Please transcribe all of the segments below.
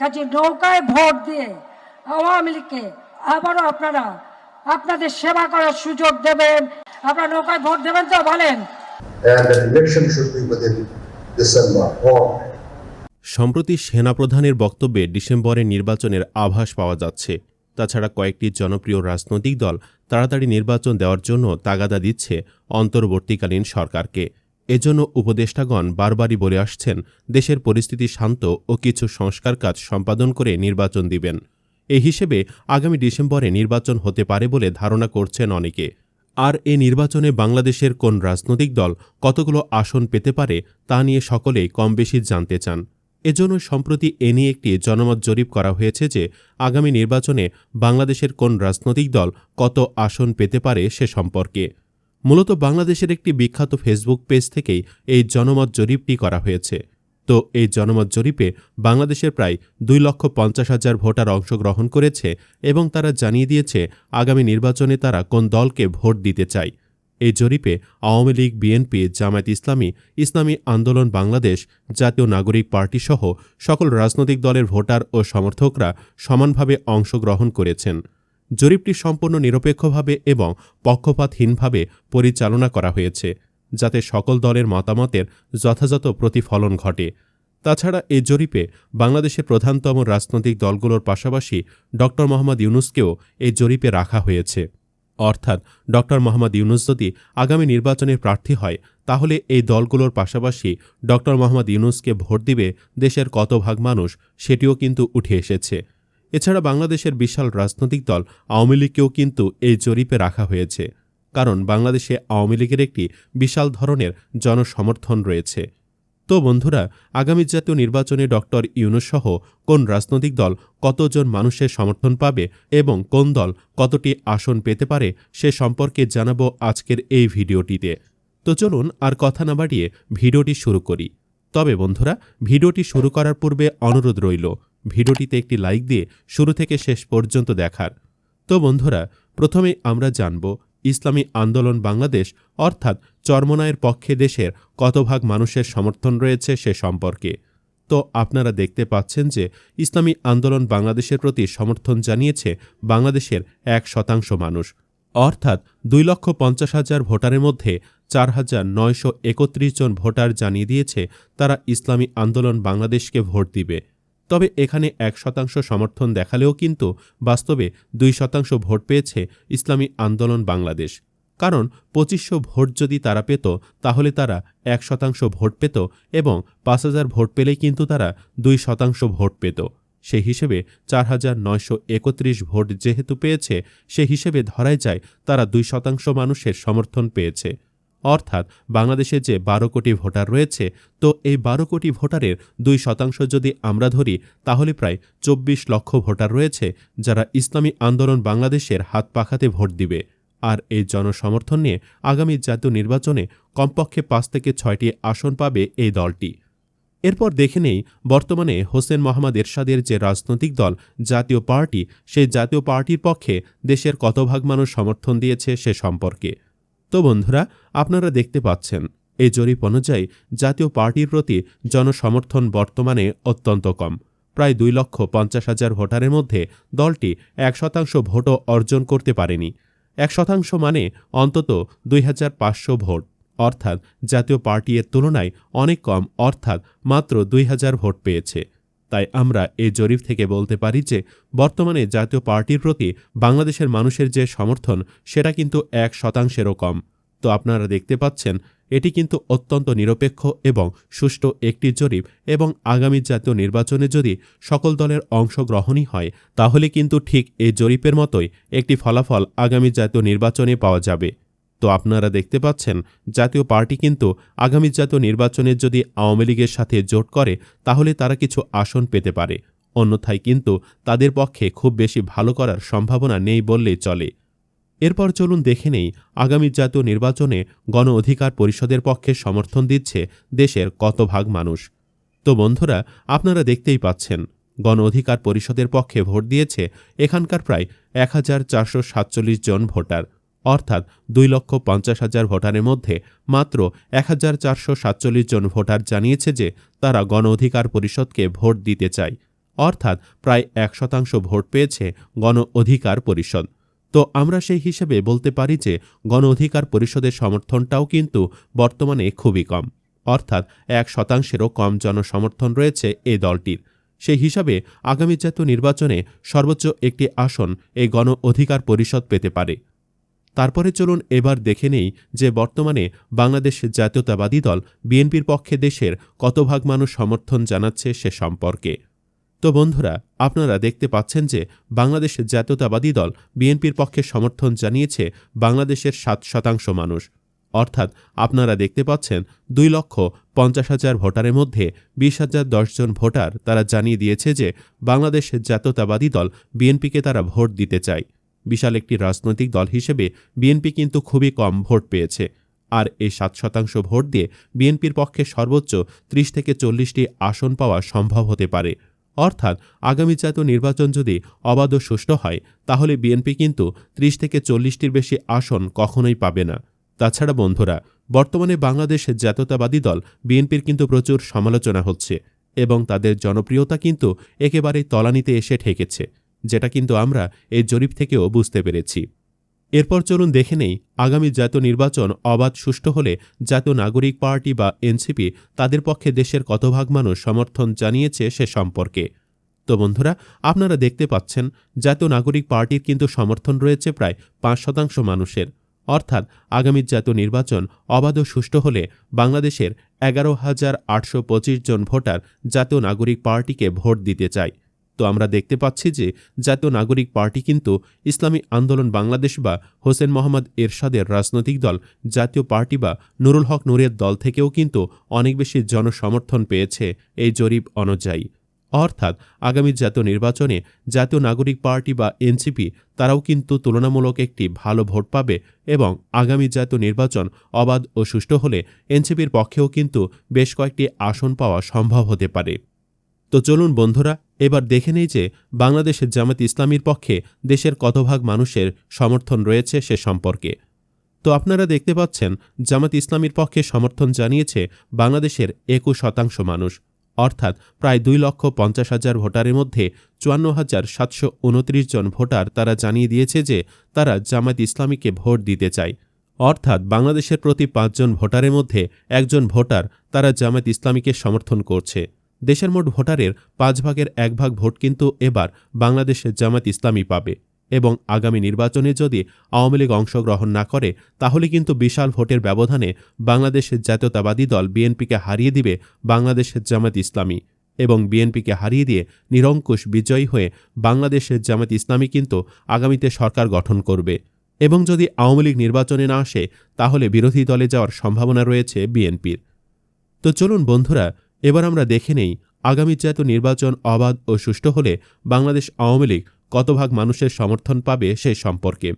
কাজে নৌকায় ভোট দিয়ে আওয়ামী লীগকে আবারও আপনারা আপনাদের সেবা করার সুযোগ দেবেন। আপনারা নৌকায় ভোট দেবেন তো বলেন। সম্প্রতি সেনাপ্রধানের বক্তব্যে ডিসেম্বরে নির্বাচনের আভাস পাওয়া যাচ্ছে। তাছাড়া কয়েকটি জনপ্রিয় রাজনৈতিক দল তাড়াতাড়ি নির্বাচন দেওয়ার জন্য তাগাদা দিচ্ছে অন্তর্বর্তীকালীন সরকারকে। এজন্য উপদেষ্টাগণ বারবারই বলে আসছেন, দেশের পরিস্থিতি শান্ত ও কিছু সংস্কার কাজ সম্পাদন করে নির্বাচন দিবেন। এই হিসেবে আগামী ডিসেম্বরে নির্বাচন হতে পারে বলে ধারণা করছেন অনেকে। আর এ নির্বাচনে বাংলাদেশের কোন রাজনৈতিক দল কতগুলো আসন পেতে পারে তা নিয়ে সকলেই কম বেশি জানতে চান। এজন্য সম্প্রতি এ নিয়ে একটি জনমত জরিপ করা হয়েছে যে, আগামী নির্বাচনে বাংলাদেশের কোন রাজনৈতিক দল কত আসন পেতে পারে সে সম্পর্কে। মূলত বাংলাদেশের একটি বিখ্যাত ফেসবুক পেজ থেকেই এই জনমত জরিপটি করা হয়েছে। তো এই জনমত জরিপে বাংলাদেশের প্রায় দুই লক্ষ পঞ্চাশ হাজার ভোটার অংশগ্রহণ করেছে এবং তারা জানিয়ে দিয়েছে, আগামী নির্বাচনে তারা কোন দলকে ভোট দিতে চায়। এই জরিপে আওয়ামী লীগ, বিএনপি, জামায়াত ইসলামী ইসলামী আন্দোলন বাংলাদেশ, জাতীয় নাগরিক পার্টি সহ সকল রাজনৈতিক দলের ভোটার ও সমর্থকরা সমানভাবে অংশগ্রহণ করেছেন। জরিপটি সম্পূর্ণ নিরপেক্ষভাবে এবং পক্ষপাতহীনভাবে পরিচালনা করা হয়েছে, যাতে সকল দলের মতামতের যথাযথ প্রতিফলন ঘটে। তাছাড়া এই জরিপে বাংলাদেশের প্রধানতম রাজনৈতিক দলগুলোর পাশাপাশি ড. মোহাম্মদ ইউনুসকেও এই জরিপে রাখা হয়েছে। অর্থাৎ ড. মোহাম্মদ ইউনুস যদি আগামী নির্বাচনের প্রার্থী হয়, তাহলে এই দলগুলোর পাশাপাশি ড. মোহাম্মদ ইউনুসকে ভোট দিবে দেশের কত ভাগ মানুষ সেটিও কিন্তু উঠে এসেছে। এছাড়া বাংলাদেশের বিশাল রাজনৈতিক দল আওয়ামী লীগকেও কিন্তু এই জরিপে রাখা হয়েছে। কারণ বাংলাদেশে আওয়ামী লীগের একটি বিশাল ধরনের জনসমর্থন রয়েছে। তো বন্ধুরা, আগামী জাতীয় নির্বাচনে ডক্টর ইউনুস সহ কোন রাজনৈতিক দল কতজন মানুষের সমর্থন পাবে এবং কোন দল কতটি আসন পেতে পারে সে সম্পর্কে জানাব আজকের এই ভিডিওটিতে। তো চলুন আর কথা না বাড়িয়ে ভিডিওটি শুরু করি। তবে বন্ধুরা, ভিডিওটি শুরু করার পূর্বে অনুরোধ রইল ভিডিওটিতে একটি লাইক দিয়ে শুরু থেকে শেষ পর্যন্ত দেখার। তো বন্ধুরা, প্রথমে আমরা জানব, ইসলামী আন্দোলন বাংলাদেশ অর্থাৎ চর্মনায়ের পক্ষে দেশের কত ভাগ মানুষের সমর্থন রয়েছে সে সম্পর্কে। তো আপনারা দেখতে পাচ্ছেন যে ইসলামী আন্দোলন বাংলাদেশের প্রতি সমর্থন জানিয়েছে বাংলাদেশের এক শতাংশ মানুষ। অর্থাৎ দুই লক্ষ পঞ্চাশ হাজার ভোটারের মধ্যে চার হাজার নয়শো একত্রিশ জন ভোটার জানিয়ে দিয়েছে তারা ইসলামী আন্দোলন বাংলাদেশকে ভোট দিবে। তবে এখানে এক শতাংশ সমর্থন দেখালেও কিন্তু বাস্তবে দুই শতাংশ ভোট পেয়েছে ইসলামী আন্দোলন বাংলাদেশ। কারণ পঁচিশশো ভোট যদি তারা পেত, তাহলে তারা এক শতাংশ ভোট পেত এবং পাঁচ হাজার ভোট পেলেই কিন্তু তারা দুই শতাংশ ভোট পেত। সেই হিসেবে চার হাজার নয়শো একত্রিশ ভোট যেহেতু পেয়েছে, সে হিসেবে ধরাই যায় তারা দুই শতাংশ মানুষের সমর্থন পেয়েছে। অর্থাৎ বাংলাদেশে যে বারো কোটি ভোটার রয়েছে, তো এই বারো কোটি ভোটারের দুই শতাংশ যদি আমরা ধরি, তাহলে প্রায় চব্বিশ লক্ষ ভোটার রয়েছে যারা ইসলামী আন্দোলন বাংলাদেশের হাত পাখাতে ভোট দিবে। আর এই জনসমর্থন নিয়ে আগামী জাতীয় নির্বাচনে কমপক্ষে পাঁচ থেকে ছয়টি আসন পাবে এই দলটি। এরপর দেখে নেই, বর্তমানে হোসেন মোহাম্মদ এরশাদের যে রাজনৈতিক দল, জাতীয় পার্টি, সেই জাতীয় পার্টির পক্ষে দেশের কত ভাগ মানুষ সমর্থন দিয়েছে সে সম্পর্কে। তো বন্ধুরা, আপনারা দেখতে পাচ্ছেন, এই জরিপ অনুযায়ী জাতীয় পার্টির প্রতি জনসমর্থন বর্তমানে অত্যন্ত কম। প্রায় দুই লক্ষ পঞ্চাশ হাজার ভোটারের মধ্যে দলটি এক শতাংশ ভোটও অর্জন করতে পারেনি। এক শতাংশ মানে অন্তত দুই হাজার পাঁচশো ভোট। অর্থাৎ জাতীয় পার্টি এর তুলনায় অনেক কম, অর্থাৎ মাত্র দুই হাজার ভোট পেয়েছে। তাই আমরা এই জরিপ থেকে বলতে পারি যে, বর্তমানে জাতীয় পার্টির প্রতি বাংলাদেশের মানুষের যে সমর্থন, সেটা কিন্তু এক শতাংশেরও কম। তো আপনারা দেখতে পাচ্ছেন, এটি কিন্তু অত্যন্ত নিরপেক্ষ এবং সুষ্ঠু একটি জরিপ এবং আগামী জাতীয় নির্বাচনে যদি সকল দলের অংশগ্রহণই হয়, তাহলে কিন্তু ঠিক এই জরিপের মতোই একটি ফলাফল আগামী জাতীয় নির্বাচনে পাওয়া যাবে। তো আপনারা দেখতে পাচ্ছেন, জাতীয় পার্টি কিন্তু আগামী জাতীয় নির্বাচনে যদি আওয়ামী লীগের সাথে জোট করে, তাহলে তারা কিছু আসন পেতে পারে। অন্যথায় কিন্তু তাদের পক্ষে খুব বেশি ভালো করার সম্ভাবনা নেই বললেই চলে। এরপর চলুন দেখে নেই, আগামী জাতীয় নির্বাচনে গণ অধিকার পরিষদের পক্ষে সমর্থন দিচ্ছে দেশের কত ভাগ মানুষ। তো বন্ধুরা, আপনারা দেখতেই পাচ্ছেন, গণ অধিকার পরিষদের পক্ষে ভোট দিয়েছে এখানকার প্রায় এক হাজার চারশো সাতচল্লিশ জন ভোটার। অর্থাৎ দুই লক্ষ পঞ্চাশ হাজার ভোটারের মধ্যে মাত্র এক হাজার চারশো সাতচল্লিশ জন ভোটার জানিয়েছে যে তারা গণ অধিকার পরিষদকে ভোট দিতে চায়। অর্থাৎ প্রায় এক শতাংশ ভোট পেয়েছে গণ অধিকার পরিষদ। তো আমরা সেই হিসেবে বলতে পারি যে গণ অধিকার পরিষদের সমর্থনটাও কিন্তু বর্তমানে খুবই কম। অর্থাৎ এক শতাংশেরও কম জনসমর্থন রয়েছে এই দলটির। সেই হিসাবে আগামী জাতীয় নির্বাচনে সর্বোচ্চ একটি আসন এই গণ অধিকার পরিষদ পেতে পারে। তারপরে চলুন এবার দেখে নেই যে বর্তমানে বাংলাদেশ জাতীয়তাবাদী দল বিএনপির পক্ষে দেশের কত ভাগ মানুষ সমর্থন জানাচ্ছে সে সম্পর্কে। তো বন্ধুরা, আপনারা দেখতে পাচ্ছেন যে বাংলাদেশ জাতীয়তাবাদী দল বিএনপির পক্ষে সমর্থন জানিয়েছে বাংলাদেশের সাত শতাংশ মানুষ। অর্থাৎ আপনারা দেখতে পাচ্ছেন দুই লক্ষ পঞ্চাশ হাজার ভোটারের মধ্যে বিশ হাজার দশজন ভোটার তারা জানিয়ে দিয়েছে যে বাংলাদেশ জাতীয়তাবাদী দল বিএনপিকে তারা ভোট দিতে চায়। বিশাল একটি রাজনৈতিক দল হিসেবে বিএনপি কিন্তু খুবই কম ভোট পেয়েছে। আর এই সাত শতাংশ ভোট দিয়ে বিএনপির পক্ষে সর্বোচ্চ ত্রিশ থেকে চল্লিশটি আসন পাওয়া সম্ভব হতে পারে। অর্থাৎ আগামী জাতীয় নির্বাচন যদি অবাধ সুষ্ঠু হয়, তাহলে বিএনপি কিন্তু ত্রিশ থেকে চল্লিশটির বেশি আসন কখনোই পাবে না। তাছাড়া বন্ধুরা, বর্তমানে বাংলাদেশ জাতীয়তাবাদী দল বিএনপির কিন্তু প্রচুর সমালোচনা হচ্ছে এবং তাদের জনপ্রিয়তা কিন্তু একেবারে তলানিতে এসে ঠেকেছে। যেটা কিন্তু আমরা এই জরিপ থেকেও বুঝতে পেরেছি। এরপর চলুন দেখে নেই আগামী জাতীয় নির্বাচন অবাধ, সুষ্ঠু হলে জাতীয় নাগরিক পার্টি বা এনসিপি তাদের পক্ষে দেশের কত ভাগ মানুষ সমর্থন জানিয়েছে সে সম্পর্কে। তো বন্ধুরা, আপনারা দেখতে পাচ্ছেন জাতীয় নাগরিক পার্টির কিন্তু সমর্থন রয়েছে প্রায় পাঁচ শতাংশ মানুষের। অর্থাৎ আগামী জাতীয় নির্বাচন অবাধ ও সুষ্ঠু হলে বাংলাদেশের এগারো হাজার আটশো জন ভোটার জাতীয় নাগরিক পার্টিকে ভোট দিতে চায়। তো আমরা দেখতে পাচ্ছি যে জাতীয় নাগরিক পার্টি কিন্তু ইসলামী আন্দোলন বাংলাদেশ বা হোসেন মোহাম্মদ এরশাদের রাজনৈতিক দল, জাতীয় পার্টি বা নুরুল হক নূরের দল থেকেও কিন্তু অনেক বেশি জনসমর্থন পেয়েছে এই জরিপ অনুযায়ী। অর্থাৎ আগামী জাতীয় নির্বাচনে জাতীয় নাগরিক পার্টি বা এনসিপি তারাও কিন্তু তুলনামূলক একটি ভালো ভোট পাবে এবং আগামী জাতীয় নির্বাচন অবাধ ও সুষ্ঠু হলে এনসিপির পক্ষেও কিন্তু বেশ কয়েকটি আসন পাওয়া সম্ভব হতে পারে। তো চলুন বন্ধুরা, এবার দেখে নেই যে বাংলাদেশের জামাত ইসলামীর পক্ষে দেশের কত ভাগ মানুষের সমর্থন রয়েছে সে সম্পর্কে। তো আপনারা দেখতে পাচ্ছেন, জামাত ইসলামীর পক্ষে সমর্থন জানিয়েছে বাংলাদেশের একুশ শতাংশ মানুষ। অর্থাৎ প্রায় দুই লক্ষ পঞ্চাশ হাজার ভোটারের মধ্যে চুয়ান্ন হাজার সাতশো উনত্রিশ জন ভোটার তারা জানিয়ে দিয়েছে যে তারা জামাত ইসলামীকে ভোট দিতে চায়। অর্থাৎ বাংলাদেশের প্রতি পাঁচজন ভোটারের মধ্যে একজন ভোটার তারা জামাত ইসলামীকে সমর্থন করছে। দেশের মোট ভোটারের পাঁচ ভাগের এক ভাগ ভোট কিন্তু এবার বাংলাদেশের জামাত ইসলামী পাবে। এবং আগামী নির্বাচনে যদি আওয়ামী লীগ অংশগ্রহণ না করে, তাহলে কিন্তু বিশাল ভোটের ব্যবধানে বাংলাদেশের জাতীয়তাবাদী দল বিএনপিকে হারিয়ে দিবে বাংলাদেশের জামাত ইসলামী। এবং বিএনপিকে হারিয়ে দিয়ে নিরঙ্কুশ বিজয়ী হয়ে বাংলাদেশের জামাত ইসলামী কিন্তু আগামীতে সরকার গঠন করবে। এবং যদি আওয়ামী লীগ নির্বাচনে না আসে, তাহলে বিরোধী দলে যাওয়ার সম্ভাবনা রয়েছে বিএনপির। তো চলুন বন্ধুরা এবার আমরা দেখে নেই আগামী জাতীয় নির্বাচন অবাধ ও সুষ্ঠু হলে বাংলাদেশ আওয়ামী লীগ কত ভাগ মানুষের সমর্থন পাবে সে সম্পর্কে।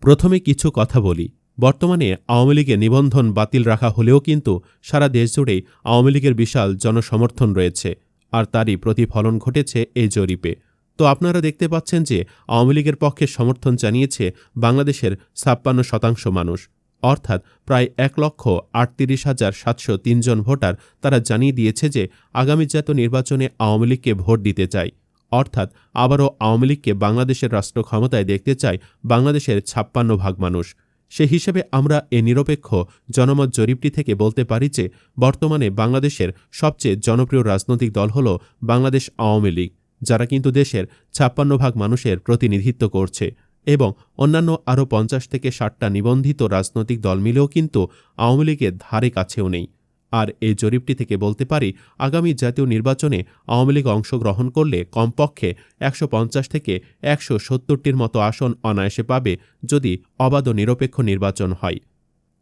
প্রথমে কিছু কথা বলি। বর্তমানে আওয়ামী লীগের নিবন্ধন বাতিল রাখা হলেও কিন্তু সারা দেশ জুড়েই আওয়ামী লীগের বিশাল জনসমর্থন রয়েছে আর তারই প্রতিফলন ঘটেছে এই জরিপে। তো আপনারা দেখতে পাচ্ছেন যে আওয়ামী লীগের পক্ষে সমর্থন জানিয়েছে বাংলাদেশের ছাপ্পান্ন শতাংশ মানুষ। অর্থাৎ প্রায় এক লক্ষ আটত্রিশ হাজার সাতশো তিনজন ভোটার তারা জানিয়ে দিয়েছে যে আগামী জাতীয় নির্বাচনে আওয়ামী লীগকে ভোট দিতে চায়। অর্থাৎ আবারও আওয়ামী লীগকে বাংলাদেশের রাষ্ট্র ক্ষমতায় দেখতে চায় বাংলাদেশের ছাপ্পান্ন ভাগ মানুষ। সে হিসেবে আমরা এ নিরপেক্ষ জনমত জরিপটি থেকে বলতে পারি যে বর্তমানে বাংলাদেশের সবচেয়ে জনপ্রিয় রাজনৈতিক দল হল বাংলাদেশ আওয়ামী লীগ, যারা কিন্তু দেশের ছাপ্পান্ন ভাগ মানুষের প্রতিনিধিত্ব করছে। এবং অন্যান্য আরও পঞ্চাশ থেকে ষাটটা নিবন্ধিত রাজনৈতিক দল মিলেও কিন্তু আওয়ামী লীগের ধারে কাছেও নেই। আর এই জরিপটি থেকে বলতে পারি, আগামী জাতীয় নির্বাচনে আওয়ামী লীগ অংশগ্রহণ করলে কমপক্ষে একশো পঞ্চাশ থেকে একশো সত্তরটির মতো আসন অনায়াসে পাবে যদি অবাধ নিরপেক্ষ নির্বাচন হয়।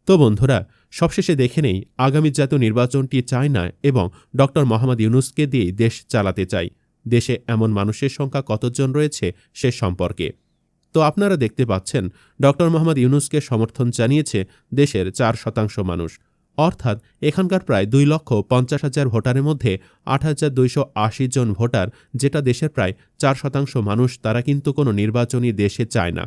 তো বন্ধুরা, সবশেষে দেখে নেই, আগামী জাতীয় নির্বাচনটি চায় না এবং ড মোহাম্মদ ইউনুসকে দিয়েই দেশ চালাতে চাই। দেশে এমন মানুষের সংখ্যা কতজন রয়েছে সে সম্পর্কে। তো আপনারা দেখতে পাচ্ছেন ড মোহাম্মদ ইউনুসকে সমর্থন জানিয়েছে দেশের চার শতাংশ মানুষ। অর্থাৎ এখানকার প্রায় দুই লক্ষ পঞ্চাশ হাজার ভোটারের মধ্যে আট হাজার দুইশো আশি জন ভোটার, যেটা দেশের প্রায় চার শতাংশ মানুষ, তারা কিন্তু কোনো নির্বাচনী দেশে চায় না।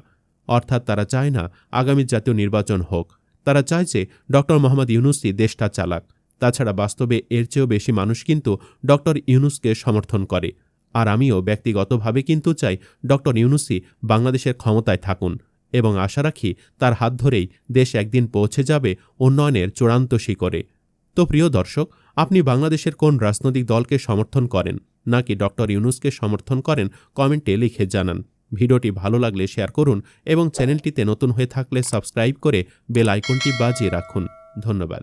অর্থাৎ তারা চায় না আগামী জাতীয় নির্বাচন হোক। তারা চায় যে ড মোহাম্মদ ইউনুসই দেশটা চালাক। তাছাড়া বাস্তবে এর চেয়েও বেশি মানুষ কিন্তু ড ইউনুসকে সমর্থন করে। আর আমিও ব্যক্তিগতভাবে কিন্তু চাই ডক্টর ইউনুসি বাংলাদেশের ক্ষমতায় থাকুন এবং আশা রাখি তার হাত ধরেই দেশ একদিন পৌঁছে যাবে উন্নয়নের চূড়ান্ত শিখরে। তো প্রিয় দর্শক, আপনি বাংলাদেশের কোন রাজনৈতিক দলকে সমর্থন করেন নাকি ডক্টর ইউনুসকে সমর্থন করেন কমেন্টে লিখে জানান। ভিডিওটি ভালো লাগলে শেয়ার করুন এবং চ্যানেলটিতে নতুন হয়ে থাকলে সাবস্ক্রাইব করে বেল আইকনটি বাজিয়ে রাখুন। ধন্যবাদ।